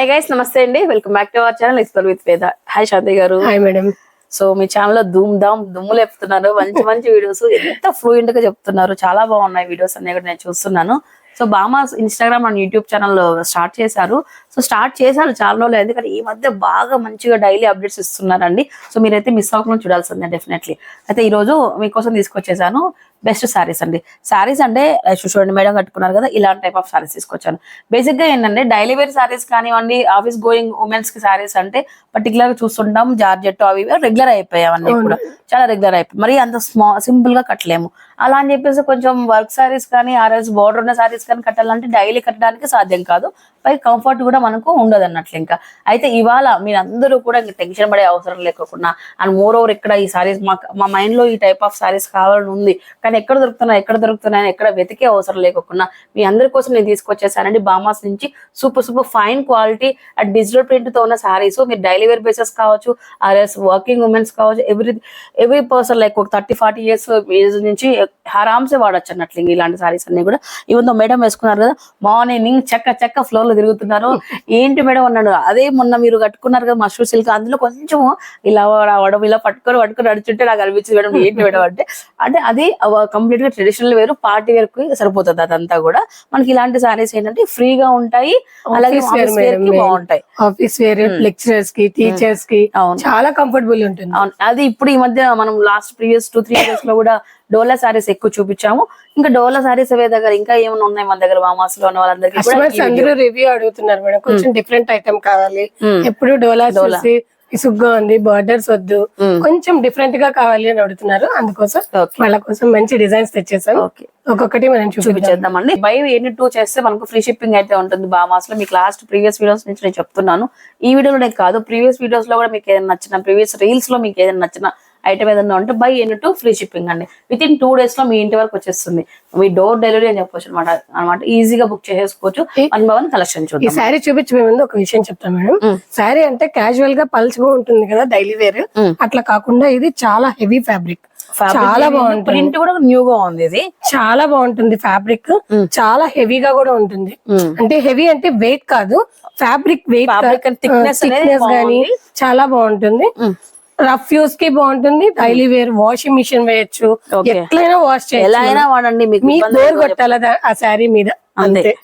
Hi guys నమస్తే అండి. Welcome back to our channel explore with Veda hi Shanti గారు. Hi madam so మీ ఛానల్లో ధూమ్ ధామ్ దుమ్ములు చెప్తున్నారు మంచి మంచి వీడియోస్ ఎంత ఫ్లూయెంట్గా చెప్తున్నారు. చాలా బాగున్నాయి వీడియోస్ అన్ని కూడా నేను చూస్తున్నాను. So Bama Instagram and YouTube channel start చేశారు. సో స్టార్ట్ చేశారు చాలా రోజులు అయింది. కానీ ఈ మధ్య బాగా మంచిగా డైలీ అప్డేట్స్ ఇస్తున్నారండి. సో మీరైతే మిస్ అవ్వకుండా చూడాల్సిందే డెఫినెట్లీ అయితే ఈ రోజు మీకోసం తీసుకొచ్చేసాను. బెస్ట్ సారీస్ అండి. సారీస్ అంటే చూడండి మేడం కట్టుకున్నారు కదా ఇలాంటి టైప్ ఆఫ్ సారీస్ తీసుకొచ్చాను. బేసిక్గా ఏంటంటే డైలీ వేర్ సారీస్ కానివ్వండి ఆఫీస్ గోయింగ్ ఉమెన్స్కి సారీస్ అంటే పర్టికులర్గా చూస్తుంటాం జార్జెట్ అవి రెగ్యులర్ అయిపోయాయి అవన్నీ కూడా. చాలా రెగ్యులర్ అయిపోయి మరి అంత స్మా సింపుల్గా కట్టలేము. అలా అని చెప్పేసి కొంచెం వర్క్ సారీస్ కానీ ఆర్ఎస్ బోర్డర్ ఉన్న సారీస్ కానీ కట్టాలంటే డైలీ కట్టడానికి సాధ్యం కాదు. పై కంఫర్ట్ కూడా మనకు ఉండదు అన్నట్లు ఇంకా. అయితే ఇవాళ మీరందరూ కూడా ఇంకా టెన్షన్ పడే అవసరం లేకుండా అండ్ మోర్ ఓవర్ ఇక్కడ ఈ సారీస్ మా మా మైండ్లో ఈ టైప్ ఆఫ్ సారీస్ కావాలని ఉంది. కానీ ఎక్కడ దొరుకుతున్నాయి ఎక్కడ దొరుకుతున్నాయి ఎక్కడ వెతికే అవసరం లేకుండా మీ అందరి కోసం నేను తీసుకొచ్చేసానండి బామాస్ నుంచి. Super super fine quality and digital ప్రింట్తో ఉన్న శారీస్ మీరు డైలీ వేర్ బేసెస్ కావచ్చు ఆర్ఎస్ వర్కింగ్ ఉమెన్స్ కావచ్చు ఎవ్రీ ఎవ్రీ పర్సన్ లైక్ ఒక థర్టీ ఫార్టీ ఇయర్స్ ఏజ్ నుంచి ఆరామ్సే వాడచ్చు అన్నట్లు ఇలాంటి సారీస్ అన్ని కూడా. ఈవెన్ మేడం వేసుకున్నారు కదా మార్నింగ్ చెక్క చెక్క ఫ్లోర్లో తిరుగుతున్నారు. ఏంటి మేడం అన్నాడు అదే మొన్న మీరు కట్టుకున్నారు కదా మష్రూమ్ సిల్క్ అందులో కొంచెం ఇలా రావడం ఇలా పట్టుకొని పట్టుకొని నడుచుంటే నాకు అనిపించింది మేడం ఏంటి మేడం అంటే అంటే అది కంప్లీట్గా ట్రెడిషనల్ వేరు పార్టీ వేర్కి సరిపోతుంది అదంతా కూడా. మనకి ఇలాంటి సారీస్ ఏంటంటే ఫ్రీగా ఉంటాయి అలాగే. బాగుంటాయి. ఆఫీస్ వేర్ లెక్చరర్స్కి టీచర్స్కి. చాలా కంఫర్టబుల్ ఉంటుంది. అవును. అది ఇప్పుడు ఈ మధ్య మనం లాస్ట్ ప్రీవియస్ టూ త్రీ ఇయర్స్లో కూడా డోలా సారీస్ ఎక్కువ చూపించాము. ఇంకా డోలా సారీస్ అవే దగ్గర ఇంకా ఏమైనా ఉన్నాయి మన దగ్గర మామాస్లో ఉన్న వాళ్ళందరికీ అందరూ రివ్యూ అడుగుతున్నారు మేడం. కొంచెం డిఫరెంట్ ఐటమ్ కావాలి. ఎప్పుడు డోలా. చూసి ఇసుగ్గా ఉంది బార్డర్స్ వద్దు. కొంచెం డిఫరెంట్గా కావాలి అని అడుగుతున్నారు. అందుకోసం. వాళ్ళ కోసం మంచి డిజైన్స్ తెచ్చేసాం. ఒక్కొక్కటి మనం చూపించాం చూపించేద్దామండి. బై ఎన్ని టూ చేస్తే మనకు ఫ్రీ షిప్పింగ్ అయితే ఉంటుంది బామాస్లో మీకు లాస్ట్ ప్రీవియస్ వీడియోస్ నుంచి నేను చెప్తున్నాను. ఈ వీడియోలోనే కాదు ప్రీవియస్ వీడియోస్లో కూడా మీకు ఏదైనా నచ్చిన ప్రీవియస్ రీల్స్లో మీకు ఏదైనా నచ్చిన ఐటమ్ ఏదైనా ఉంటే buy any two free shipping అండి. విత్ ఇన్ టూ డేస్లో మీ ఇంటి వరకు వచ్చేస్తుంది. మీ డోర్ డెలివరీ అని చెప్పొచ్చు అనమాట అనమాట ఈజీగా బుక్ చేసేసుకోవచ్చు. వన్ బై వన్ కలెక్షన్ చూద్దాం. శారీ చూపించే ముందు ఒక విషయం చెప్తాను మేడం. శారీ అంటే క్యాజువల్గా పల్చగా ఉంటుంది కదా డైలీ వేర్ అట్లా కాకుండా ఇది చాలా హెవీ ఫ్యాబ్రిక్ చాలా బాగుంటుంది. ప్రింట్ కూడా న్యూగా ఉంది ఇది. చాలా బాగుంటుంది ఫ్యాబ్రిక్ చాలా హెవీగా కూడా ఉంటుంది. అంటే హెవీ అంటే వెయిట్ కాదు ఫ్యాబ్రిక్ వెయిట్ అనేది గానీ. చాలా బాగుంటుంది. రఫ్ యూస్కి బాగుంటుంది. డైలీ వేర్ వాషింగ్ మిషన్ వేయచ్చు. ఎట్లయినా వాష్ ఎలా చేయొచ్చు. అయినా వాడండి మీకు బోర్ కొట్టాల ఆ శారీ మీద. అంతే.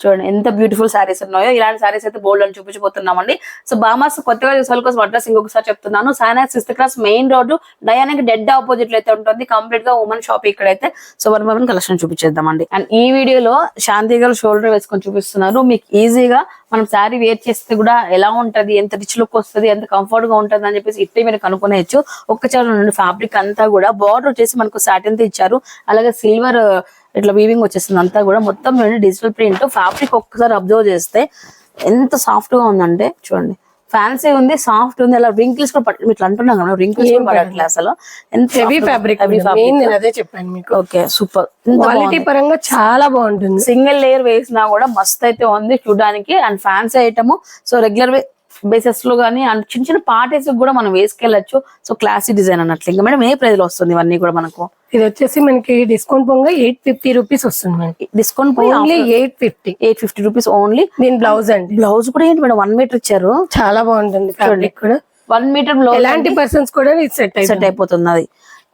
చూడండి ఎంత బ్యూటిఫుల్ సారీస్ ఉన్నాయో. ఇలాంటి శారీస్ అయితే బోల్డ్ అని చూపించబోతున్నామండి. సో బామాస్ కొత్తగా చూసే కోసం అడ్రస్ ఇంకొకసారి చెప్తున్నాను. Sainath sixth class main road డయానికి డెడ్ ఆపోజిట్లో అయితే ఉంటుంది. కంప్లీట్గా ఉమెన్ షాప్ ఇక్కడైతే. సో వన్ వన్ కలెక్షన్ చూపించేద్దామండి. అండ్ ఈ వీడియోలో శాంతి గారు షోల్డర్ వేసుకొని చూపిస్తున్నారు. మీకు ఈజీగా మనం శారీ వేర్ చేస్తే కూడా ఎలా ఉంటది ఎంత రిచ్ లుక్ వస్తుంది ఎంత కంఫర్ట్గా ఉంటది అని చెప్పేసి ఇట్టే మీరు కనుక్కునేయచ్చు. ఒక్క ఫ్యాబ్రిక్ అంతా కూడా. బార్డర్ వచ్చేసి మనకు సాటిన్తో ఇచ్చారు. అలాగే సిల్వర్ ఇట్లా వీవింగ్ వచ్చేస్తుంది. అంతా కూడా మొత్తం చూడండి డిజిటల్ ప్రింట్ ఫ్యాబ్రిక్ ఒక్కసారి అబ్జర్వ్ చేస్తే ఎంత సాఫ్ట్గా ఉందంటే చూడండి. ఫ్యాన్సీ ఉంది సాఫ్ట్ ఉంది. అలా రింకిల్స్ కూడా పట్ట ఇట్లా అంటున్నాం కదా రింకిల్స్ కూడా పడట్లే అసలు ఎంత హెవీ ఫ్యాబ్రిక్ నేను అదే చెప్పాను మీకు. ఓకే సూపర్ క్వాలిటీ పరంగా చాలా బాగుంటుంది. సింగిల్ లేయర్ వేసినా కూడా మస్త్ అయితే ఉంది చూడడానికి. And fancy item so regular బేసెస్లో కానీ అండ్ చిన్న చిన్న పార్టీస్ కూడా మనం వేసుకెళ్ళచ్చు. సో క్లాసీ డిజైన్ అన్నట్లు. ఇంకా మేడం ఏ ప్రైస్లో వస్తుంది ఇవన్నీ కూడా మనకు? ఇది వచ్చేసి మనకి డిస్కౌంట్ పొంగ ఎయిట్ ఫిఫ్టీ రూపీస్ వస్తుంది మనకి. Discount only eight fifty. Eight fifty rupees only దీని బ్లౌజ్ అండి. బ్లౌజ్ కూడా ఏంటి మేడం? వన్ మీటర్ ఇచ్చారు. చాలా బాగుంటుంది ఫ్యాబ్రిక్ కూడా. వన్ మీటర్ బ్లౌజ్ ఎలాంటి పర్సన్స్ కూడా సెట్ సెట్ అయిపోతుంది అది.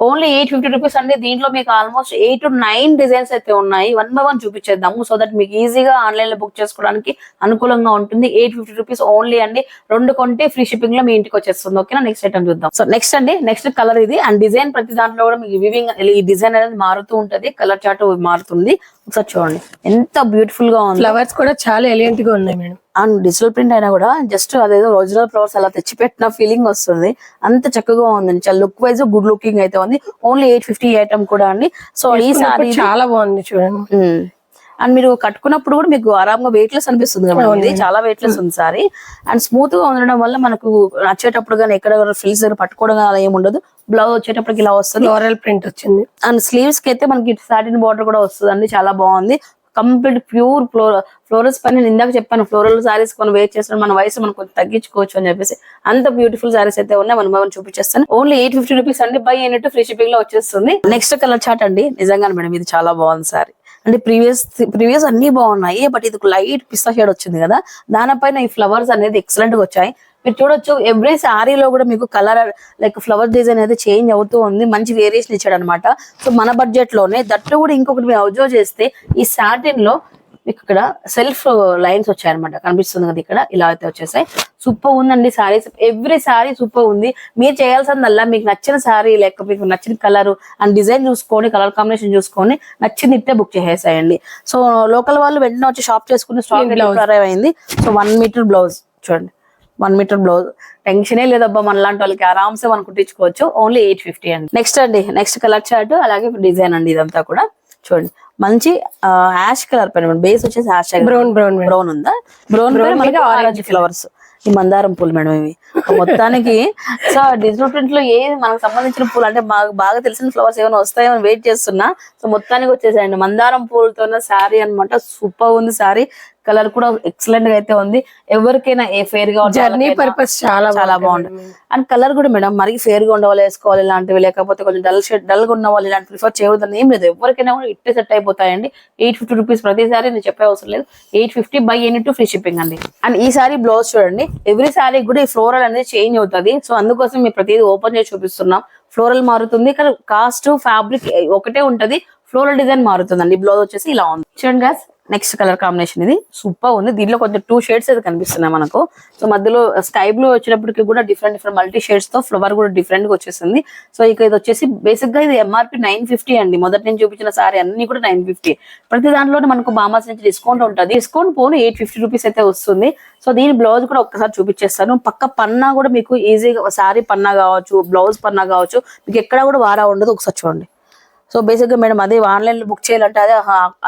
ఓన్లీ ఎయిట్ ఫిఫ్టీ రూపీస్ అండి. దీంట్లో మీకు almost eight to nine designs అయితే ఉన్నాయి. వన్ బై వన్ చూపించేద్దాము సో దట్ మీకు ఈజీగా ఆన్లైన్లో బుక్ చేసుకోవడానికి అనుకూలంగా ఉంటుంది. ఎయిట్ ఫిఫ్టీ రూపీస్ ఓన్లీ అండి. రెండు కొంటే ఫ్రీ షిప్పింగ్లో మీ ఇంటికి వచ్చేస్తుంది. ఓకేనా? నెక్స్ట్ ఐటమ్ చూద్దాం. సో నెక్స్ట్ అండి నెక్స్ట్ కలర్ ఇది. అండ్ డిజైన్ ప్రతి దాంట్లో కూడా మీకు వివింగ్ ఈ డిజైన్ అనేది మారుతూ ఉంటుంది. కలర్ చార్ట్ మారుతుంది. ఒకసారి చూడండి. ఎంత బ్యూటిఫుల్గా ఉంది. ఫ్లవర్స్ కూడా చాలా ఎలియంట్గా ఉన్నాయి మేడం అండ్ డిజిటల్ ప్రింట్ అయినా కూడా జస్ట్ అదేదో ఒరిజినల్ ఫ్లవర్స్ అలా తెచ్చి పెట్టిన ఫీలింగ్ వస్తుంది. అంత చక్కగా ఉందండి. చాలా లుక్ వైజ్ గుడ్ లుకింగ్ అయితే ఉంది. ఓన్లీ ఎయిట్ ఫిఫ్టీ ఐటమ్ కూడా అండి. సో ఈ సారీ చాలా బాగుంది చూడండి. అండ్ మీరు కట్టుకున్నప్పుడు కూడా మీకు ఆరాంగా వెయిట్లెస్ అనిపిస్తుంది కదా ఇది చాలా వెయిట్లెస్ ఉంది సారీ అండ్ స్మూత్గా ఉండడం వల్ల మనకు నచ్చేటప్పుడు కానీ ఎక్కడ ఫ్రిల్స్ దగ్గర పట్టుకోవడం అలా ఏమి ఉండదు. బ్లౌజ్ వచ్చేటప్పటికి ఇలా వస్తుంది. ఫ్లోరల్ ప్రింట్ వచ్చింది. అండ్ స్లీవ్స్కి అయితే మనకి సాటిన్ బార్డర్ కూడా వస్తుంది చాలా బాగుంది. కంప్లీట్ ప్యూర్ ఫ్లోర్ ఫ్లోరల్స్ పని నేను ఇందాక చెప్పాను ఫ్లోరల్ సారీస్ కొన్ని వేర్ చేసిన మన వయసు మనం కొంచెం తగ్గించుకోవచ్చు అని చెప్పేసి. అంత బ్యూటిఫుల్ సారీస్ అయితే ఉన్నాయి మనం మనం చూపించేస్తాను. ఓన్లీ ఎయిట్ ఫిఫ్టీ రూపీస్ అండి బై అయినట్టు ఫ్రీ షిప్పింగ్లో వచ్చేస్తుంది. నెక్స్ట్ కలర్ చాట్ అండి నిజంగానే మేడం ఇది చాలా బాగుంది సారీ అంటే ప్రీవియస్ ప్రీవియస్ అన్ని బాగున్నాయి బట్ ఇది లైట్ పిస్తా షేడ్ వచ్చింది కదా దానిపైన ఈ ఫ్లవర్స్ అనేది ఎక్సలెంట్గా వచ్చాయి. మీరు చూడొచ్చు ఎవ్రీ శారీలో కూడా మీకు కలర్ లైక్ ఫ్లవర్ డిజైన్ అనేది చేంజ్ అవుతూ ఉంది. మంచి వేరియేషన్ ఇచ్చాడు అనమాట సో మన బడ్జెట్లోనే దట్టు కూడా ఇంకొకటి మీరు అబ్జర్వ్ చేస్తే ఈ సాటిన్లో మీకు ఇక్కడ సెల్ఫ్ లైన్స్ వచ్చాయన్నమాట. కనిపిస్తుంది కదా ఇక్కడ ఇలా అయితే వచ్చేసాయి. సూపర్ ఉందండి సారీస్ ఎవ్రీ సారీ సూపర్ ఉంది. మీరు చేయాల్సిందల్లా మీకు నచ్చిన సారీ లేక మీకు నచ్చిన కలర్ అండ్ డిజైన్ చూసుకొని కలర్ కాంబినేషన్ చూసుకొని నచ్చింది ఇట్టే బుక్ చేసేసాయండి. సో లోకల్ వాళ్ళు వెంటనే వచ్చి షాప్ చేసుకుని స్టాక్ అయింది. సో వన్ మీటర్ బ్లౌజ్ చూడండి. వన్ మీటర్ బ్లౌజ్ టెన్షనే లేదబ్బా మన లాంటి వాళ్ళకి ఆరామ్సే మనం కుట్టించుకోవచ్చు. ఓన్లీ ఎయిట్ ఫిఫ్టీ అండి. నెక్స్ట్ అండి నెక్స్ట్ కలర్ చార్ట్ అలాగే డిజైన్ అండి ఇదంతా కూడా. చూడండి మంచి యాష్ కలర్ పైన బేస్ వచ్చేసి యాష్ బ్రౌన్ బ్రౌన్ బ్రౌన్ ఉందా? బ్రౌన్ పైన మనకి ఆరెంజ్ ఫ్లవర్స్ ఈ మందారం పూలు మేడం ఇవి. మొత్తానికి సో డిజిటల్ ప్రింట్లో ఏ మనకు సంబంధించిన పూలు అంటే మాకు బాగా తెలిసిన ఫ్లవర్స్ ఏమైనా వస్తాయో వెయిట్ చేస్తున్నా. సో మొత్తానికి వచ్చేసాయండి. మందారం పూలతో శారీ అన్నమాట. సూపర్ ఉంది శారీ కలర్ కూడా ఎక్సలెంట్గా అయితే ఉంది. ఎవరికైనా ఏ ఫేర్గా జర్నీ పర్పస్ చాలా చాలా బాగుంటుంది. అండ్ కలర్ కూడా మేడం మరీ ఫేర్గా ఉండవాలి వేసుకోవాలి ఇలాంటివి లేకపోతే కొంచెం డల్ షేడ్ డల్గా ఉన్న వాళ్ళు ఇలాంటి ప్రిఫర్ చేయవద్దని ఏం లేదు. ఎవరికైనా కూడా ఇట్టే సెట్ అయిపోతాయండి. ఎయిట్ ఫిఫ్టీ రూపీస్ ప్రతిసారి నేను చెప్పే అవసరం లేదు. Eight fifty buy any two free shipping అండి. అండ్ ఈ సారీ బ్లౌజ్ చూడండి ఎవ్రీ సారీ కూడా ఈ ఫ్లోరల్ అనేది చేంజ్ అవుతుంది. సో అందుకోసం మేము ప్రతిదీ ఓపెన్ చేసి చూపిస్తున్నాం. ఫ్లోరల్ మారుతుంది కానీ కాస్ట్ ఫ్యాబ్రిక్ ఒకటే ఉంటది. Floral design మారుతుందండి. బ్లౌజ్ వచ్చేసి ఇలా ఉంది. చూడండి గాస్ నెక్స్ట్ కలర్ కాంబినేషన్ ఇది. సూపర్ ఉంది. దీంట్లో కొంచెం టూ షేడ్స్ అయితే కనిపిస్తున్నాయి మనకు. సో మధ్యలో స్కై బ్లూ వచ్చేటప్పటికి కూడా డిఫరెంట్ డిఫరెంట్ మల్టీ షేడ్స్తో ఫ్లవర్ కూడా డిఫరెంట్గా వచ్చేసింది. సో ఇక ఇది వచ్చేసి బేసిక్గా ఇది ఎంఆర్పి నైన్ ఫిఫ్టీ అండి. మొదటి నేను చూపించిన సారీ అన్ని కూడా నైన్ ఫిఫ్టీ ప్రతి దాంట్లోనే మనకు బామాస్ నుంచి డిస్కౌంట్ ఉంటుంది. డిస్కౌంట్ పోను ఎయిట్ ఫిఫ్టీ రూపీస్ అయితే వస్తుంది. సో దీని బ్లౌజ్ కూడా ఒక్కసారి చూపించేస్తాను. పక్క పన్నా కూడా మీకు ఈజీగా సారీ పన్నా కావచ్చు బ్లౌజ్ పన్నా కావచ్చు మీకు ఎక్కడ కూడా వారా ఉండదు. ఒకసారి చూడండి. సో బేసిక్గా మేడం అదే ఆన్లైన్లో బుక్ చేయాలంటే అదే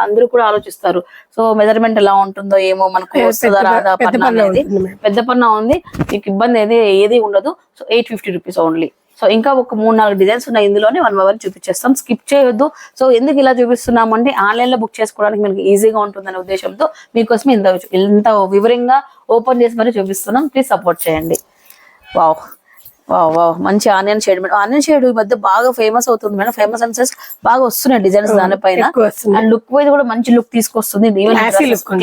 అందరూ కూడా ఆలోచిస్తారు. సో మెజర్మెంట్ ఎలా ఉంటుందో ఏమో మనకు వస్తుందా రాదా పెద్ద పన్నా అనేది. పెద్ద పన్నా ఉంది. మీకు ఇబ్బంది ఏది ఏది ఉండదు. So eight fifty rupees only so ఇంకా ఒక మూడు నాలుగు డిజైన్స్ ఉన్నాయి ఇందులోనే. వన్ వన్ చూపించేస్తాం. స్కిప్ చేయొద్దు. సో ఎందుకు ఇలా చూపిస్తున్నామంటే ఆన్లైన్లో బుక్ చేసుకోవడానికి మనకి ఈజీగా ఉంటుందనే ఉద్దేశంతో మీకోసం ఇంత ఇంత వివరంగా ఓపెన్ చేసి మరి చూపిస్తున్నాం. ప్లీజ్ సపోర్ట్ చేయండి. వావ్ మంచి onion shade. Madam onion shade ఈ మధ్య బాగా ఫేమస్ అవుతుంది మేడం. ఫేమస్ అన్సెస్ బాగా వస్తున్నాయి డిజైన్స్ దానిపైన. అండ్ లుక్ వైజ్ కూడా మంచి లుక్ తీసుకొస్తుంది.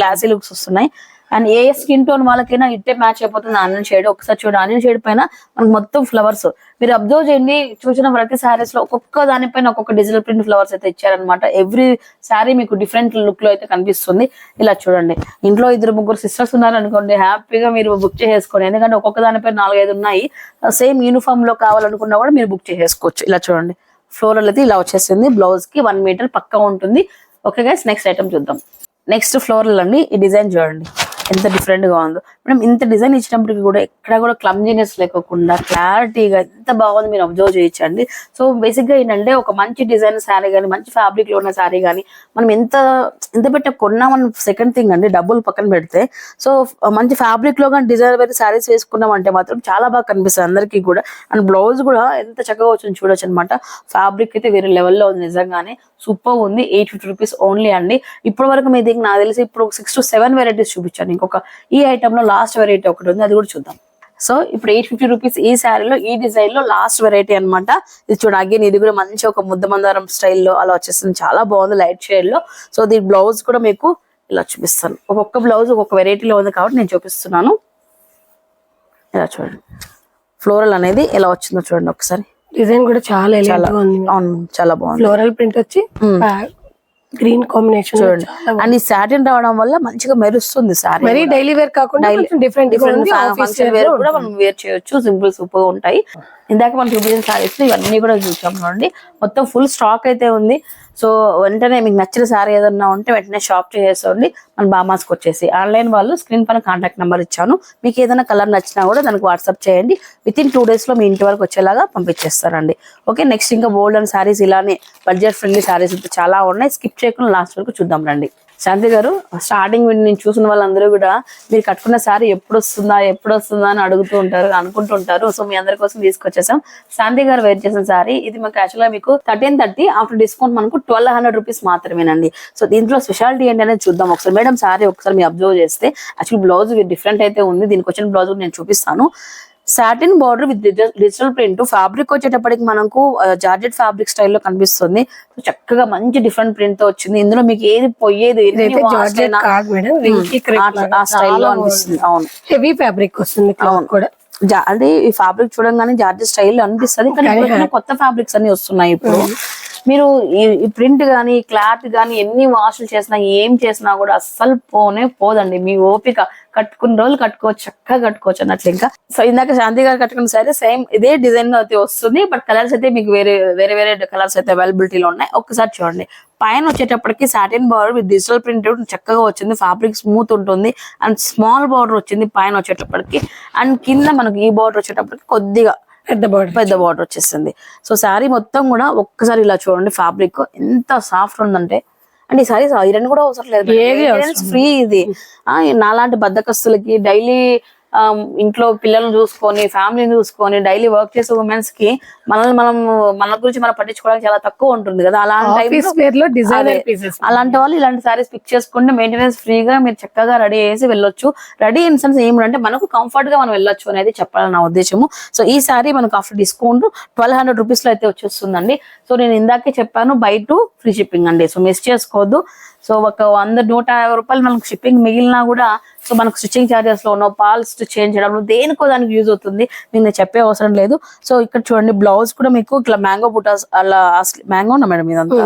క్లాసీ లుక్స్ వస్తున్నాయి. అండ్ ఏ స్కిన్ టోన్ వాళ్ళకైనా ఇట్టే మ్యాచ్ అయిపోతుంది. ఆనియన్ షేడ్ ఒకసారి చూడండి ఆనియన్ షేడ్ పైన మనకు మొత్తం ఫ్లవర్స్. మీరు అబ్జర్వ్ చేయండి చూసిన ప్రతి సారీస్లో ఒక్కొక్క దానిపైన ఒక్కొక్క డిజిటల్ ప్రింట్ ఫ్లవర్స్ అయితే ఇచ్చారనమాట ఎవ్రీ సారీ మీకు డిఫరెంట్ లుక్లో అయితే కనిపిస్తుంది. ఇలా చూడండి. ఇంట్లో ఇద్దరు ముగ్గురు సిస్టర్స్ ఉన్నారు అనుకోండి హ్యాపీగా మీరు బుక్ చేసేసుకోండి. ఎందుకంటే ఒక్కొక్క దానిపైన నాలుగైదు ఉన్నాయి. సేమ్ యూనిఫామ్లో కావాలనుకున్నా కూడా మీరు బుక్ చేసేసుకోవచ్చు. ఇలా చూడండి. ఫ్లోరల్ అయితే ఇలా వచ్చేసింది. బ్లౌజ్కి వన్ మీటర్ పక్కా ఉంటుంది. ఓకే గైస్ నెక్స్ట్ ఐటమ్ చూద్దాం. నెక్స్ట్ ఫ్లోరల్ అండి. ఈ డిజైన్ చూడండి. ఎంత డిఫరెంట్గా ఉందో. మేడం ఇంత డిజైన్ ఇచ్చినప్పటికి కూడా ఎక్కడ కూడా క్లమ్జీనెస్ లేకోకుండా క్లారిటీగా ఎంత బాగుంది మీరు అబ్జర్వ్ చేయొచ్చండి సో బేసిక్గా ఏంటంటే ఒక మంచి డిజైన్ శారీ కానీ మంచి ఫ్యాబ్రిక్లో ఉన్న శారీ కానీ మనం ఎంత ఎంత పెట్ట కొన్నామని సెకండ్ థింగ్ అండి డబ్బులు పక్కన పెడితే. సో మంచి ఫ్యాబ్రిక్లో కానీ డిజైన్ వేరే శారీస్ వేసుకున్నాం అంటే మాత్రం చాలా బాగా కనిపిస్తుంది అందరికీ కూడా. అండ్ బ్లౌజ్ కూడా ఎంత చక్కగా వచ్చింది చూడొచ్చు అనమాట ఫ్యాబ్రిక్ అయితే వేరే లెవెల్లో ఉంది నిజంగానే. సూపర్ ఉంది ఎయిట్ ఫిఫ్టీ రూపీస్ ఓన్లీ అండి. ఇప్పటి వరకు మీ దగ్గర నాకు తెలిసి ఇప్పుడు సిక్స్ టు సెవెన్ వెరైటీస్ చూపించాను. ఇంకొక ఈ ఐటమ్లో లాస్ట్ వెరైటీ ఒకటి ఉంది అది కూడా చూద్దాం. సో ఇప్పుడు ఎయిట్ ఫిఫ్టీ రూపీస్ ఈ శారీలో ఈ డిజైన్లో లాస్ట్ వెరైటీ అన్నమాట. ఇది చూడ అగైన్ ఇది కూడా మంచి ఒక ముద్ద మందారం స్టైల్లో అలా వచ్చేసింది. చాలా బాగుంది లైట్ షేడ్లో. సో దీని బ్లౌజ్ కూడా మీకు ఇలా చూపిస్తాను. ఒక్కొక్క బ్లౌజ్ ఒక్కొక్క వెరైటీలో ఉంది కాబట్టి నేను చూపిస్తున్నాను. ఇలా చూడండి. ఫ్లోరల్ అనేది ఎలా వచ్చిందో చూడండి ఒకసారి. డిజైన్ కూడా చాలా ఉంది. అవును చాలా బాగుంది. ఫ్లోరల్ ప్రింట్ వచ్చి గ్రీన్ కాంబినేషన్ చూడండి. అండ్ ఈ సాటిన్ రావడం వల్ల మంచిగా మెరుస్తుంది సారీ మరీ డైలీ వేర్ కాకుండా డిఫరెంట్ డిఫరెంట్ ఫంక్షన్ వేర్ కూడా మనం వేర్ చేయొచ్చు. సింపుల్ సూపర్ ఉంటాయి. ఇందాక మనం చూపించిన సారీస్ ఇవన్నీ కూడా చూసాం చూడండి. మొత్తం ఫుల్ స్టాక్ అయితే ఉంది. సో వెంటనే మీకు నచ్చిన సారీ ఏదన్నా ఉంటే వెంటనే షాప్ చేసేసుకోండి. మన బామాస్కి వచ్చేసి ఆన్లైన్ వాళ్ళు స్క్రీన్ పైన కాంటాక్ట్ నెంబర్ ఇచ్చాను. మీకు ఏదైనా కలర్ నచ్చినా కూడా దానికి వాట్సాప్ చేయండి. విత్ ఇన్ టూ డేస్లో మీ ఇంటి వరకు వచ్చేలాగా పంపించేస్తారండి. ఓకే నెక్స్ట్ ఇంకా బోల్డ్ అండ్ సారీస్ ఇలానే బడ్జెట్ ఫ్రెండ్లీ సారీస్ చాలా ఉన్నాయి. స్కిప్ చేయకుండా లాస్ట్ వరకు చూద్దాం రండి. శాంతి గారు స్టార్టింగ్ నేను చూసిన వాళ్ళందరూ కూడా మీరు కట్టుకున్న సారీ ఎప్పుడు వస్తుందా ఎప్పుడు వస్తుందా అని అడుగుతూ ఉంటారు అనుకుంటుంటారు సో మీ అందరి కోసం తీసుకొచ్చేసాం. శాంతి గారు వేర్ చేసిన సారీ ఇది మాకు యాక్చువల్గా మీకు థర్టీన్ థర్టీ ఆఫ్టర్ డిస్కౌంట్ మనకు ట్వెల్వ్ హండ్రెడ్ రూపీస్ మాత్రమేనండి. సో దీంట్లో స్పెషాలిటీ ఏంటి అనేది చూద్దాం. ఒకసారి మేడం సారీ ఒకసారి మీరు అబ్జర్వ్ చేస్తే యాక్చువల్ బ్లౌజ్ డిఫరెంట్ అయితే ఉంది. దీనికి వచ్చిన బ్లౌజ్ నేను చూపిస్తాను. Satin border with digital print fabric వచ్చేటప్పటికి మనకు జార్జెట్ ఫ్యాబ్రిక్ స్టైల్లో కనిపిస్తుంది. సో చక్కగా మంచి డిఫరెంట్ ప్రింట్తో వచ్చింది. ఇందులో మీకు ఏది పోయేది ఆ- స్టైల్లో అనిపిస్తుంది. అవును. హెవీ ఫ్యాబ్రిక్ వస్తుంది క్లాత్ కూడా. అంటే ఈ ఫ్యాబ్రిక్ చూడంగానే జార్జెట్ స్టైల్ అనిపిస్తుంది. కానీ కొత్త ఫ్యాబ్రిక్స్ అన్ని వస్తున్నాయి ఇప్పుడు. మీరు ఈ- ఈ ప్రింట్ కానీ క్లాత్ కానీ ఎన్ని వాషులు చేసినా ఏం చేసినా కూడా అస్సలు పోనే పోదండి. మీ ఓపిక కట్టుకున్న రోజులు కట్టుకోవచ్చు చక్కగా కట్టుకోవచ్చు అన్నట్లు ఇంకా. సో ఇందాక శాంతి గారు కట్టుకున్న సరే సేమ్ ఇదే డిజైన్ అయితే వస్తుంది. బట్ కలర్స్ అయితే మీకు వేరే వేరే వేరే కలర్స్ అయితే అవైలబిలిటీలో ఉన్నాయి. ఒక్కసారి చూడండి. పైన వచ్చేటప్పటికి satin border with digital print చక్కగా వచ్చింది. ఫ్యాబ్రిక్ స్మూత్ ఉంటుంది. అండ్ స్మాల్ బార్డర్ వచ్చింది పైన వచ్చేటప్పటికి. అండ్ కింద మనకి ఈ బార్డర్ వచ్చేటప్పటికి కొద్దిగా పెద్ద బాడీ పెద్ద బార్డర్ వచ్చేసింది. సో శారీ మొత్తం కూడా ఒక్కసారి ఇలా చూడండి ఫ్యాబ్రిక్ ఎంత సాఫ్ట్ ఉందంటే. అంటే ఈ సారీ ఐరన్ కూడా అవసరం లేదు. ఫ్రీ ఇది. నాలాంటి బద్దకస్తులకి డైలీ ఇంట్లో పిల్లల్ని చూసుకొని ఫ్యామిలీని చూసుకొని డైలీ వర్క్ చేసే ఉమెన్స్కి మనల్ని మనం మన గురించి మనం పట్టించుకోవడానికి చాలా తక్కువ ఉంటుంది కదా. అలాంటి అలాంటి వాళ్ళు ఇలాంటి సారీస్ పిక్ చేసుకుంటే మెయింటెనెన్స్ ఫ్రీగా మీరు చక్కగా రెడీ చేసి వెళ్ళొచ్చు. రెడీ ఇన్ సెన్స్ ఏమిటంటే మనకు కంఫర్ట్గా మనం వెళ్ళొచ్చు అనేది చెప్పాలని నా ఉద్దేశము. సో ఈ సారీ మనకు ఆఫ్టర్ డిస్కౌంట్ ట్వెల్వ్ హండ్రెడ్ రూపీస్లో అయితే వచ్చేస్తుందండి. సో నేను ఇందాకే చెప్పాను బై టు ఫ్రీ షిప్పింగ్ అండి. సో మిస్ చేసుకోవద్దు. సో ఒక వంద నూట యాభై రూపాయలు మనకు షిప్పింగ్ మిగిలినా కూడా సో మనకు స్టిచ్చింగ్ చార్జెస్ లోనో పాల్ స్టిచ్ చేంజ్ చేయడంలో దేనికో దానికి యూజ్ అవుతుంది. మీకు నేను చెప్పే అవసరం లేదు. సో ఇక్కడ చూడండి బ్లౌజ్ కూడా మీకు ఇట్లా మ్యాంగో బుటాస్ అలా మ్యాంగో ఉన్నా మేడం ఇదంతా?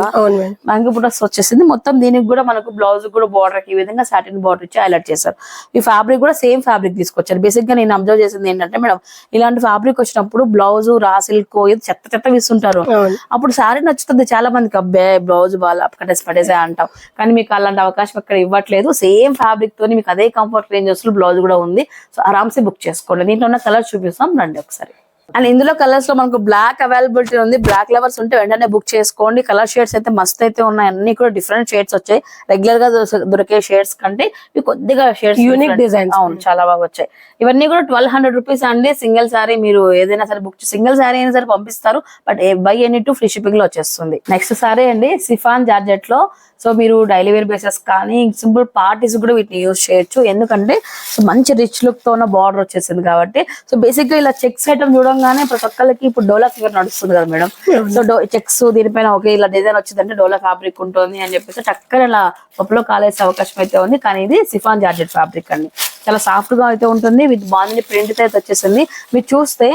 మ్యాంగో బుటాస్ వచ్చేసింది. మొత్తం దీనికి కూడా మనకు బ్లౌజ్ కూడా బార్డర్ ఈ విధంగా సాటిన్ బార్డర్ ఇచ్చి హైలైట్ చేశారు. ఈ ఫ్యాబ్రిక్ కూడా సేమ్ ఫ్యాబ్రిక్ తీసుకొచ్చారు. బేసిక్గా నేను అబ్జర్వ్ చేసింది ఏంటంటే మేడం ఇలాంటి ఫ్యాబ్రిక్ వచ్చినప్పుడు బ్లౌజ్ రా సిల్క్ ఇది చెత్త చెత్త ఇస్తుంటారు అవును. అప్పుడు శారీ నచ్చుతుంది చాలా మందికి అబ్బే బ్లౌజ్ బాగా పడేసే అంటాం. కానీ మీకు అలాంటి అవకాశం ఇక్కడ ఇవ్వట్లేదు. సేమ్ ఫ్యాబ్రిక్ తోని మీకు అదే కంఫర్ట్ రేంజెస్లో బ్లౌజ్ కూడా ఉంది. సో ఆరామ్సే బుక్ చేసుకోండి. దీంట్లో ఉన్న కలర్ చూపిస్తాం రండి ఒకసారి. అండ్ ఇందులో కలర్స్లో మనకు బ్లాక్ అవైలబిలిటీ ఉంది. బ్లాక్ లవర్స్ ఉంటే వెంటనే బుక్ చేసుకోండి. కలర్ షేడ్స్ అయితే మస్త్ అయితే ఉన్నాయి. అన్ని కూడా డిఫరెంట్ షేడ్స్ వచ్చాయి. రెగ్యులర్గా దొరక- షేడ్స్ కంటే ఇవి కొద్దిగా షేడ్స్ Unique designs. అవును చాలా బాగా వచ్చాయి. ఇవన్నీ కూడా ట్వెల్వ్ హండ్రెడ్ రూపీస్ అండి. సింగిల్ సారీ మీరు ఏదైనా సరే బుక్ సింగిల్ సారీ అయినా సరే పంపిస్తారు. But buy any two free షిప్పింగ్లో వచ్చేస్తుంది. నెక్స్ట్ సారీ అండి. సిఫాన్ జార్జెట్లో సో మీరు డైలీ వేర్ బేసెస్ కానీ సింపుల్ పార్టీస్ కూడా వీటిని యూజ్ చేయొచ్చు. ఎందుకంటే సో మంచి రిచ్ లుక్తో ఉన్న బార్డర్ వచ్చేసింది కాబట్టి. సో బేసిక్గా ఇలా చెక్స్ ఐటమ్ చూడంగానే ప్రతి ఒక్కరికి ఇప్పుడు డోలా ఫీవర్ నడుస్తుంది కదా మేడం. సో చెక్స్ దీనిపైన ఒకే ఇలా డిజైన్ వచ్చిందంటే డోలా ఫ్యాబ్రిక్ ఉంటుంది అని చెప్పేసి చక్కగా ఇలా పప్పులో కాలేసే అవకాశం అయితే ఉంది. కానీ ఇది సిఫాన్ జార్జెట్ ఫ్యాబ్రిక్ అండి. చాలా సాఫ్ట్గా అయితే ఉంటుంది. విత్ బాగుంది ప్రింట్ అయితే వచ్చేసింది. మీరు చూస్తే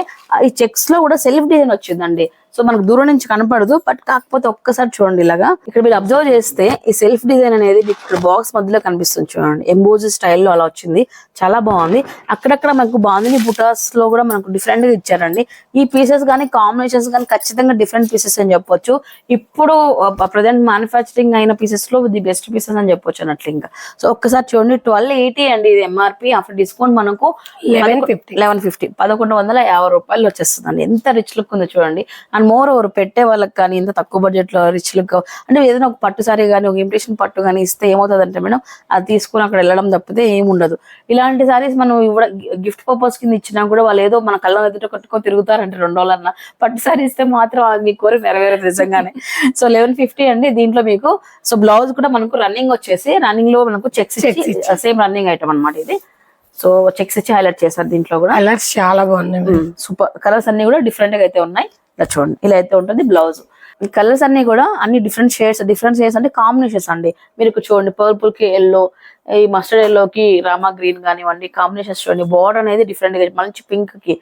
ఈ చెక్స్లో కూడా సెల్ఫ్ డిజైన్ వచ్చిందండి. సో మనకు దూరం నుంచి కనపడదు బట్ కాకపోతే ఒక్కసారి చూడండి ఇలాగా. ఇక్కడ మీరు అబ్జర్వ్ చేస్తే ఈ సెల్ఫ్ డిజైన్ అనేది మీకు ఇక్కడ బాక్స్ మధ్యలో కనిపిస్తుంది చూడండి. ఎంబోజ్ స్టైల్లో అలా వచ్చింది. చాలా బాగుంది. అక్కడక్కడ మనకు బాగుంది బుటాస్లో కూడా మనకు డిఫరెంట్గా ఇచ్చారండి. ఈ పీసెస్ కానీ కాంబినేషన్స్ కానీ ఖచ్చితంగా డిఫరెంట్ పీసెస్ అని చెప్పొచ్చు. ఇప్పుడు ప్రజెంట్ మ్యానుఫ్యాక్చరింగ్ అయిన పీసెస్లో ది బెస్ట్ పీసెస్ అని చెప్పొచ్చు అన్నట్లు ఇంకా. సో ఒక్కసారి చూడండి ట్వెల్వ్ ఎయిటీ అండి ఇది ఎంఆర్పి ఆఫ్టర్ డిస్కౌంట్ మనకు 1150. లెవెన్ ఫిఫ్టీ పదకొండు వందల యాభై రూపాయలు వచ్చేస్తుందండి. ఎంత రిచ్ లుక్ ఉందో చూడండి. అండ్ మోర్ ఓవర్ పెట్టే వాళ్ళకి కానీ ఇంత తక్కువ బడ్జెట్లో రిచ్ లుక్ అంటే ఏదైనా ఒక పట్టు సారీ కానీ ఒక ఇంప్రెషన్ పట్టు కానీ ఇస్తే ఏమవుతుంది అంటే మేడం అది తీసుకుని అక్కడ వెళ్ళడం తప్పితే ఏమి ఉండదు ఇలాంటి సారీస్ మనం ఇవ్వడం గిఫ్ట్ పర్పస్ కింద ఇచ్చినా కూడా వాళ్ళు ఏదో మన కళ్ళ ఎదుట కట్టుకొని తిరుగుతారంటే రెండు రోజులన్నా. పట్టు సారీ ఇస్తే మాత్రం అది మీ కోరిక నెరవేరదు నిజంగానే. సో లెవెన్ ఫిఫ్టీ అండి. దీంట్లో మీకు సో బ్లౌజ్ కూడా మనకు రన్నింగ్ వచ్చేసి రన్నింగ్లో మనకు చెక్స్ సేమ్ రన్నింగ్ ఐటమ్ అన్నమాట ఇది. సో చెక్స్ ఇచ్చి హైలైట్ చేశారు దీంట్లో కూడా. కలర్స్ చాలా బాగున్నాయి. సూపర్ కలర్స్ అన్ని కూడా డిఫరెంట్గా అయితే ఉన్నాయి. ఇలా చూడండి. ఇలా అయితే ఉంటుంది బ్లౌజ్. కలర్స్ అన్ని కూడా అన్ని డిఫరెంట్ షేడ్స్ డిఫరెంట్ షేడ్స్ అంటే కాంబినేషన్స్ అండి. మీరు చూడండి పర్పుల్కి ఎల్లో ఈ మస్టర్డ్ ఎల్లో కి రామా గ్రీన్ కానివ్వండి కాంబినేషన్స్ చూడండి. బార్డర్ అనేది డిఫరెంట్గా మంచి పింక్కి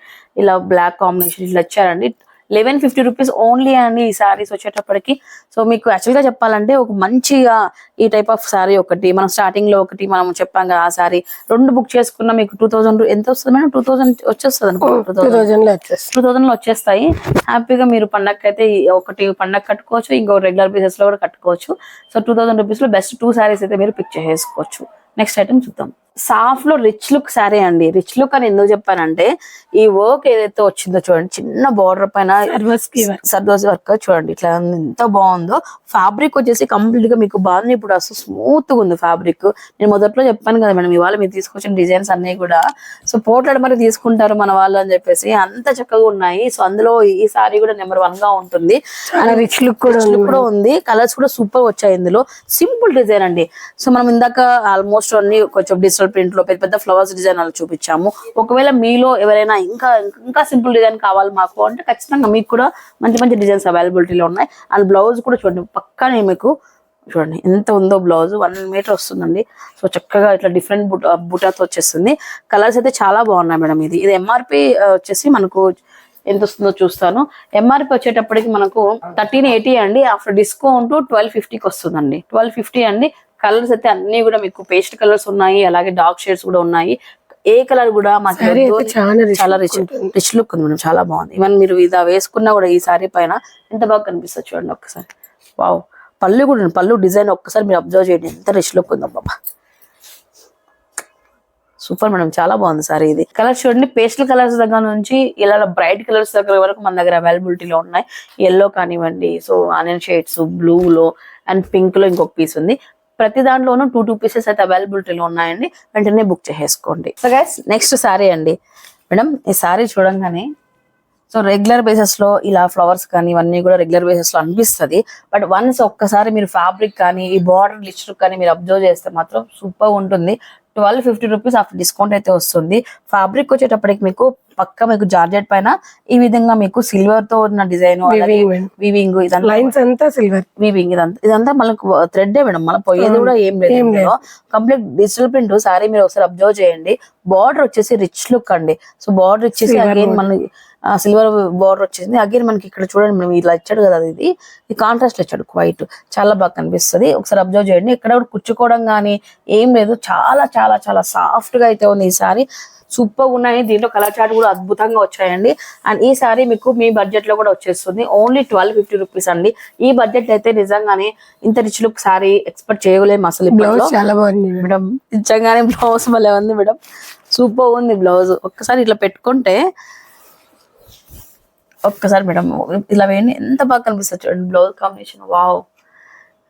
ఇలా బ్లాక్ కాంబినేషన్ ఇట్లా వచ్చారండి లెవెన్ ఫిఫ్టీ రూపీస్ ఓన్లీ అండి ఈ సారీస్ వచ్చేటప్పటికి. సో మీకు యాక్చువల్గా చెప్పాలంటే ఒక మంచిగా ఈ టైప్ ఆఫ్ సారీ ఒకటి మనం స్టార్టింగ్లో ఒకటి మనం చెప్పాం కదా ఆ సారీ రెండు బుక్ చేసుకున్న మీకు టూ థౌసండ్ ఎంత వస్తుంది మేడం? టూ థౌసండ్ వచ్చేస్తుంది టూ థౌసండ్లో వచ్చేస్తాయి. హ్యాపీగా మీరు పండగకి అయితే ఒకటి పండగ కట్టుకోవచ్చు ఇంకో రెగ్యులర్ బేసిస్లో కూడా కట్టుకోవచ్చు. సో టూ థౌసండ్ రూపీస్లో బెస్ట్ టూ సారీస్ అయితే మీరు పిక్ చేసుకోవచ్చు నెక్స్ట్ ఐటమ్ చూద్దాం. సాఫ్ట్లో రిచ్ లుక్ సారీ అండి. రిచ్ లుక్ అని ఎందుకు చెప్పానంటే ఈ వర్క్ ఏదైతే వచ్చిందో చూడండి చిన్న బార్డర్ పైన. సర్దోస్ వర్క్. చూడండి ఇట్లా. ఎంత బాగుందో. ఫ్యాబ్రిక్ వచ్చేసి కంప్లీట్గా మీకు బాగుంది ఇప్పుడు అసలు స్మూత్గా ఉంది ఫ్యాబ్రిక్. నేను మొదట్లో చెప్పాను కదా మేడం ఇవాళ మీరు తీసుకొచ్చిన డిజైన్స్ అన్ని కూడా. సో పోట్లాడు మరి తీసుకుంటారు మన వాళ్ళు అని చెప్పేసి అంత చక్కగా ఉన్నాయి. సో అందులో ఈ సారీ కూడా నెంబర్ వన్గా ఉంటుంది. రిచ్ లుక్ కూడా ఉంది Look కూడా ఉంది. కలర్స్ కూడా సూపర్ వచ్చాయి ఇందులో. సింపుల్ డిజైన్ అండి. సో మనం ఇందాక ఆల్మోస్ట్ అన్ని కొంచెం డిజిటల్ సింపుల్ ప్రింట్లో పెద్ద పెద్ద ఫ్లవర్స్ డిజైన్ అలా చూపించాము. ఒకవేళ మీలో ఎవరైనా ఇంకా ఇంకా సింపుల్ డిజైన్ కావాలి మాకు అంటే ఖచ్చితంగా మీకు కూడా మంచి మంచి డిజైన్స్ అవైలబిలిటీలో ఉన్నాయి. అండ్ బ్లౌజ్ కూడా చూడండి పక్కనే మీకు చూడండి ఎంత ఉందో బ్లౌజ్ వన్ మీటర్ వస్తుందండి. సో చక్కగా ఇట్లా డిఫరెంట్ బుట బుటాతో వచ్చేస్తుంది. కలర్స్ అయితే చాలా బాగున్నాయి మేడం ఇది. ఇది ఎంఆర్పి వచ్చేసి మనకు ఎంత వస్తుందో చూస్తాను. ఎంఆర్పి వచ్చేటప్పటికి మనకు థర్టీన్ ఎయిటీ అండి. ఆఫ్టర్ డిస్కౌంట్ ట్వెల్వ్ ఫిఫ్టీకి వస్తుందండి. ట్వెల్వ్ ఫిఫ్టీ అండి. కలర్స్ అయితే అన్ని కూడా మీకు పేస్ట్ కలర్స్ ఉన్నాయి అలాగే డార్క్ షేడ్స్ కూడా ఉన్నాయి. ఏ కలర్ కూడా మాకు చాలా రిచ్. రిచ్ లుక్ ఉంది మేడం చాలా బాగుంది. ఈవెన్ మీరు ఇదా వేసుకున్నా కూడా ఈ సారీ పైన ఎంత బాగా కనిపిస్తుంది చూడండి ఒక్కసారి. వావ్ పళ్ళు కూడా. పళ్ళు డిజైన్ ఒక్కసారి మీరు అబ్జర్వ్ చేయండి. ఎంత రిచ్ లుక్ ఉందో బాబా సూపర్ మేడం చాలా బాగుంది సారీ ఇది. కలర్స్ చూడండి పేస్టల్ కలర్స్ దగ్గర నుంచి ఇలా బ్రైట్ కలర్స్ దగ్గర వరకు మన దగ్గర అవైలబిలిటీలో ఉన్నాయి. ఎల్లో కానివ్వండి సో ఆనియన్ షేడ్స్ బ్లూలో అండ్ పింక్లో ఇంకొక పీస్ ఉంది. ప్రతి దాంట్లోనూ టూ టూ పీసెస్ అయితే అవైలబిలిటీలో ఉన్నాయండి. వెంటనే బుక్ చేసేసుకోండి. సో గైస్ నెక్స్ట్ సారీ అండి. మేడం ఈ సారీ చూడంగానే సో రెగ్యులర్ బేసిస్లో ఇలా ఫ్లవర్స్ కానీ ఇవన్నీ కూడా రెగ్యులర్ బేసిస్లో అనిపిస్తుంది. బట్ వన్స్ ఒక్కసారి మీరు ఫ్యాబ్రిక్ కానీ ఈ బార్డర్ లిస్ట్ కానీ మీరు అబ్జర్వ్ చేస్తే మాత్రం సూపర్ ఉంటుంది. Twelve fifty rupees after discount అయితే వస్తుంది. ఫ్యాబ్రిక్ వచ్చేటప్పటికి మీకు పక్క మీకు జార్జెట్ పైన ఈ విధంగా మీకు సిల్వర్తో ఉన్న డిజైన్. వివింగ్ ఇదంతా లైన్స్ అంతా సిల్వర్ వీవింగ్ ఇదంతా. ఇదంతా మనకు థ్రెడ్ మేడం. మళ్ళీ పోయేది కూడా ఏం లేదు కంప్లీట్ డిజిటల్ ప్రింట్ సారీ మీరు ఒకసారి అబ్జర్వ్ చేయండి. బార్డర్ వచ్చేసి రిచ్ లుక్ అండి. సో బార్డర్ Silver అగైన్ మన సిల్వర్ బార్డర్ వచ్చేసింది. అగైన్ మనకి ఇక్కడ చూడండి మనం ఇలా ఇచ్చాడు కదా ఇది ఈ కాంట్రాస్ట్ ఇచ్చాడు వైట్ చాలా బాగా కనిపిస్తుంది. ఒకసారి అబ్జర్వ్ చేయండి. ఇక్కడ కూడా కుచ్చుకోవడం కానీ ఏం లేదు. చాలా చాలా చాలా సాఫ్ట్గా అయితే ఉంది ఈ సారీ సూపర్ ఉన్నాయి. దీంట్లో కలర్ చార్ట్ కూడా అద్భుతంగా వచ్చాయండి. అండ్ ఈ సారీ మీకు మీ బడ్జెట్లో కూడా వచ్చేస్తుంది. ఓన్లీ ట్వెల్వ్ ఫిఫ్టీ రూపీస్ అండి. ఈ బడ్జెట్ అయితే నిజంగానే ఇంత రిచ్ లుక్ సారీ ఎక్స్పెక్ట్ చేయలేము అసలు చాలా బాగుంది మేడం. నిజంగానే బ్లౌజ్ భలే ఉంది మేడం. సూపర్ ఉంది బ్లౌజ్ ఒక్కసారి ఇట్లా పెట్టుకుంటే ఒక్కసారి మేడం ఇలా వేయండి. ఎంత బాగా కనిపిస్తుంది చూడండి blouse combination wow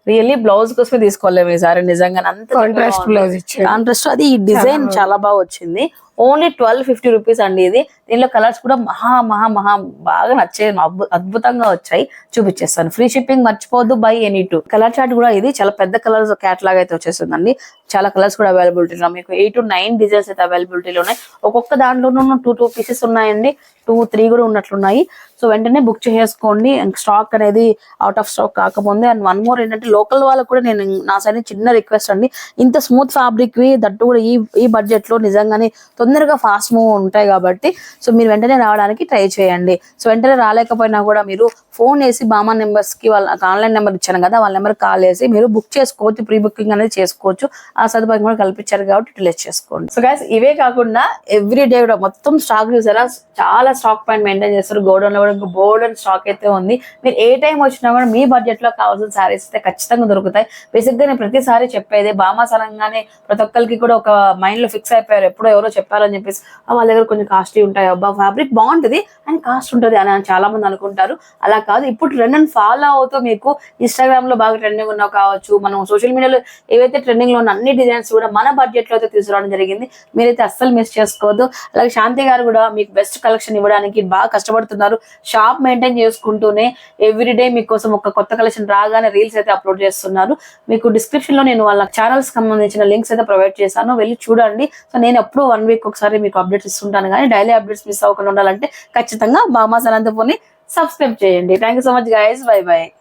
really blouse కోసమే తీసుకోలేము ఈసారి నిజంగా అంత కాంట్రాస్ట్ బ్లౌజ్ కాంట్రాస్ట్ అది ఈ డిజైన్ చాలా బాగా వచ్చింది. ఓన్లీ ట్వెల్వ్ ఫిఫ్టీ రూపీస్ అండి ఇది. దీనిలో కలర్స్ కూడా మహా మహా మహా బాగా నచ్చాయి. అద్భు- అద్భుతంగా వచ్చాయి. చూపించేస్తాను. ఫ్రీ షిప్పింగ్ మర్చిపోవద్దు buy any two. Colour chart కూడా ఇది. చాలా పెద్ద కలర్స్ క్యాటలాగ్ అయితే వచ్చేస్తుందండి. చాలా కలర్స్ కూడా అవైలబిలిటీలో మీకు ఎయిట్ టు నైన్ డిజైన్స్ అయితే అవైలబిలిటీలో ఉన్నాయి. ఒక్కొక్క దాంట్లోనూ టూ టూ పీసెస్ ఉన్నాయండి. టూ త్రీ కూడా ఉన్నట్లున్నాయి. సో వెంటనే బుక్ చేసుకోండి స్టాక్ అనేది అవుట్ ఆఫ్ స్టాక్ కాకముందే. అండ్ వన్ మోర్ ఏంటంటే లోకల్ వాళ్ళకు కూడా నేను నా సైడ్ చిన్న రిక్వెస్ట్ అండి. ఇంత స్మూత్ ఫ్యాబ్రిక్వి దట్టు కూడా ఈ ఈ బడ్జెట్లో నిజంగానే తొందరగా ఫాస్ట్ మూవ్ ఉంటాయి కాబట్టి సో మీరు వెంటనే రావడానికి ట్రై చేయండి. సో వెంటనే రాలేకపోయినా కూడా మీరు ఫోన్ చేసి బామా నెంబర్స్కి వాళ్ళ ఆన్లైన్ నెంబర్ ఇచ్చాను కదా వాళ్ళ నెంబర్ కాల్ చేసి మీరు బుక్ చేసుకోవచ్చు ప్రీ బుకింగ్ అనేది చేసుకోవచ్చు. ఆ సదుపాయం కూడా కల్పించారు కాబట్టి యూటిలైజ్ చేసుకోండి. సో గైస్ ఇవే కాకుండా ఎవ్రీ డే కూడా మొత్తం స్టాక్ చూసారా? చాలా స్టాక్ పాయింట్ మెయింటైన్ చేస్తారు. గోడౌన్లో కూడా గోల్డెన్ స్టాక్ అయితే ఉంది. మీరు ఏ టైం వచ్చినా కూడా మీ బడ్జెట్లో కావాల్సిన సారీస్ అయితే ఖచ్చితంగా దొరుకుతాయి. బేసిక్గా నేను ప్రతిసారి చెప్పేది బామా సరంగానే ప్రతి ఒక్కరికి కూడా ఒక మైండ్లో ఫిక్స్ అయిపోయారు. ఎప్పుడో ఎవరో చెప్పారు. అని చెప్పేసి వాళ్ళ దగ్గర కొంచెం కాస్ట్లీ ఉంటాయి అబ్బా ఫ్యాబ్రిక్ బాగుంటది అండ్ కాస్ట్ ఉంటుంది అని చాలా మంది అనుకుంటారు. అలా కాదు ఇప్పుడు ట్రెండ్ అండ్ ఫాలో అవుతూ మీకు ఇన్స్టాగ్రామ్లో బాగా ట్రెండింగ్ ఉన్నా కావచ్చు మనం సోషల్ మీడియాలో ఏవైతే ట్రెండింగ్లో ఉన్న అన్ని డిజైన్స్ కూడా మన బడ్జెట్లో అయితే తీసుకురావడం జరిగింది మీరైతే అస్సలు మిస్ చేసుకోవద్దు. అలాగే శాంతి గారు కూడా మీకు బెస్ట్ కలెక్షన్ ఇవ్వడానికి బాగా కష్టపడుతున్నారు. షాప్ మెయింటైన్ చేసుకుంటూనే ఎవ్రీ డే మీకోసం ఒక కొత్త కలెక్షన్ రాగానే రీల్స్ అయితే అప్లోడ్ చేస్తున్నారు. మీకు డిస్క్రిప్షన్లో నేను వాళ్ళ ఛానల్స్ సంబంధించిన లింక్స్ అయితే ప్రొవైడ్ చేశాను. వెళ్ళి చూడండి. సో నేను ఎప్పుడు వన్ వీక్ ఒకసారి మీకు అప్డేట్స్ ఇస్తుంటాను కానీ డైలీ అప్డేట్స్ మిస్ అవ్వకుండా ఉండాలంటే ఖచ్చితంగా బామా అనంతపూర్ని సబ్స్క్రైబ్ చేయండి. Thank you so much guys bye bye